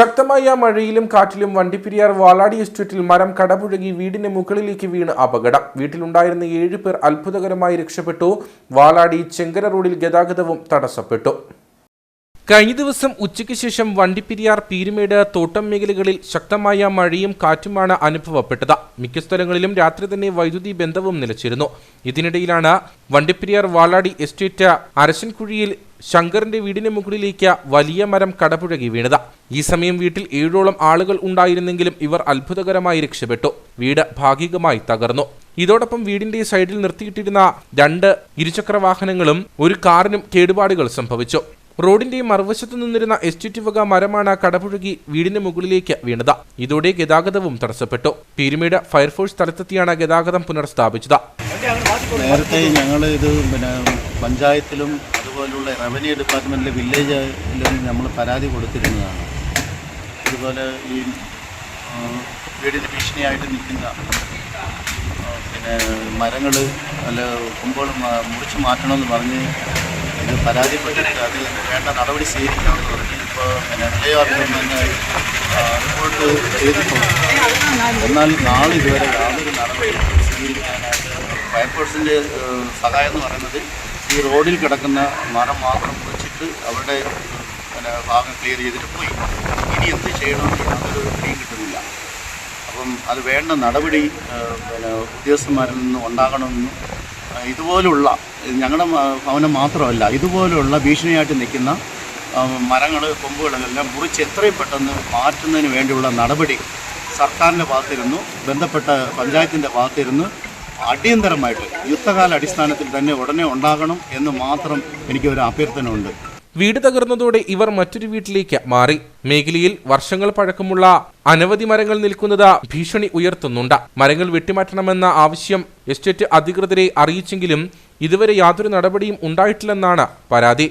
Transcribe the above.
ശക്തമായ മഴയിലും കാറ്റിലും വണ്ടിപ്പിരിയാർ വാളാടി എസ്റ്റേറ്റിൽ മരം കടപുഴകി വീടിന് മുകളിലേക്ക് വീണ് അപകടം. വീട്ടിലുണ്ടായിരുന്ന ഏഴ് പേർ അത്ഭുതകരമായി രക്ഷപ്പെട്ടു. വാളാടി ചെങ്കര റോഡിൽ ഗതാഗതവും തടസ്സപ്പെട്ടു. കഴിഞ്ഞ ദിവസം ഉച്ചയ്ക്ക് ശേഷം വണ്ടിപ്പിരിയാർ പീരുമേട് തോട്ടം മേഖലകളിൽ ശക്തമായ മഴയും കാറ്റുമാണ് അനുഭവപ്പെട്ടത്. മിക്ക സ്ഥലങ്ങളിലും രാത്രി തന്നെ വൈദ്യുതി ബന്ധവും നിലച്ചിരുന്നു. ഇതിനിടയിലാണ് വണ്ടിപ്പിരിയാർ വാളാടി എസ്റ്റേറ്റ് അരശൻകുഴിയിൽ ശങ്കറിന്റെ വീടിന് മുകളിലേക്ക് വലിയ മരം കടപുഴകി വീണത്. ഈ സമയം വീട്ടിൽ ഏഴോളം ആളുകൾ ഉണ്ടായിരുന്നെങ്കിലും ഇവർ അത്ഭുതകരമായി രക്ഷപ്പെട്ടു. വീട് ഭാഗികമായി തകർന്നു. ഇതോടൊപ്പം വീടിന്റെ സൈഡിൽ നിർത്തിയിട്ടിരുന്ന രണ്ട് ഇരുചക്ര വാഹനങ്ങളും ഒരു കാറിനും കേടുപാടുകൾ സംഭവിച്ചു. റോഡിന്റെ മറുവശത്തു നിന്നിരുന്ന എസ്റ്റേറ്റ് വക മരമാണ് കടപുഴകി വീടിന് മുകളിലേക്ക് വീണത്. ഇതോടെ ഗതാഗതവും തടസ്സപ്പെട്ടു. പീരുമേട് ഫയർഫോഴ്സ് സ്ഥലത്തെത്തിയാണ് ഗതാഗതം പുനഃസ്ഥാപിച്ചത്. നേരത്തെ ഞങ്ങൾ ഇത് പിന്നെ പഞ്ചായത്തിലും അതുപോലുള്ള റവന്യൂ ഡിപ്പാർട്ട്മെന്റിലെ വില്ലേജിലും നമ്മൾ പരാതി കൊടുത്തിരുന്നതാണ്. ഇതുപോലെ ഈ വീടിന് ഭീഷണിയായിട്ട് നിൽക്കുന്ന പിന്നെ മരങ്ങൾ അല്ല കൊമ്പുകൾ മുറിച്ച് മാറ്റണമെന്ന് പറഞ്ഞ് ഇത് പരാതിപ്പെട്ടിട്ട് അതിൽ വേണ്ട നടപടി സ്വീകരിക്കണമെന്ന് പറഞ്ഞ് ഇപ്പോൾ പിന്നെ വില്ലേജ് തന്നെ റിപ്പോർട്ട് ചെയ്തിട്ടുണ്ട്. എന്നാൽ നാളെ ഇതുവരെ യാതൊരു നടപടി സ്വീകരിക്കാനായിട്ട് ഫയർഫോഴ്സിന്റെ സഹായം എന്ന് പറയുന്നത് ഈ റോഡിൽ കിടക്കുന്ന മരം മാത്രം വെച്ചിട്ട് അവരുടെ പിന്നെ ഭാഗം ക്ലിയർ ചെയ്തിട്ട് പോയി. ഇനി എന്ത് ചെയ്യണമെന്ന് യാതൊരു പിടിയും കിട്ടുന്നില്ല. അപ്പം അത് വേണ്ട നടപടി പിന്നെ ഉദ്യോഗസ്ഥന്മാരിൽ നിന്ന് ഉണ്ടാകണമെന്നും ഇതുപോലുള്ള ഇത് ഞങ്ങളുടെ ഭവനം മാത്രമല്ല ഇതുപോലുള്ള ഭീഷണിയായിട്ട് നിൽക്കുന്ന മരങ്ങൾ കൊമ്പുകളെല്ലാം മുറിച്ച് എത്രയും പെട്ടെന്ന് മാറ്റുന്നതിന് വേണ്ടിയുള്ള നടപടി സർക്കാരിന്റെ ഭാഗത്തിരുന്നു ബന്ധപ്പെട്ട പഞ്ചായത്തിന്റെ ഭാഗത്തിരുന്നു. അടിയന്തരമായിട്ട് യുദ്ധകാല അടിസ്ഥാനത്തിൽ തന്നെ ഉടനെ ഉണ്ടാകണം എന്ന് മാത്രം എനിക്കൊരു അഭ്യർത്ഥന ഉണ്ട് വീട് തകർന്നതോടെ ഇവർ മറ്റൊരു വീട്ടിലേക്ക് മാറി. മേഖലയിൽ വർഷങ്ങൾ പഴക്കമുള്ള അനവധി മരങ്ങൾ നിൽക്കുന്നത് ഭീഷണി ഉയർത്തുന്നുണ്ട്. മരങ്ങൾ വെട്ടിമാറ്റണമെന്ന ആവശ്യം എസ്റ്റേറ്റ് അധികൃതരെ അറിയിച്ചെങ്കിലും ഇതുവരെ യാതൊരു നടപടിയും ഉണ്ടായിട്ടില്ലെന്നാണ് പരാതി.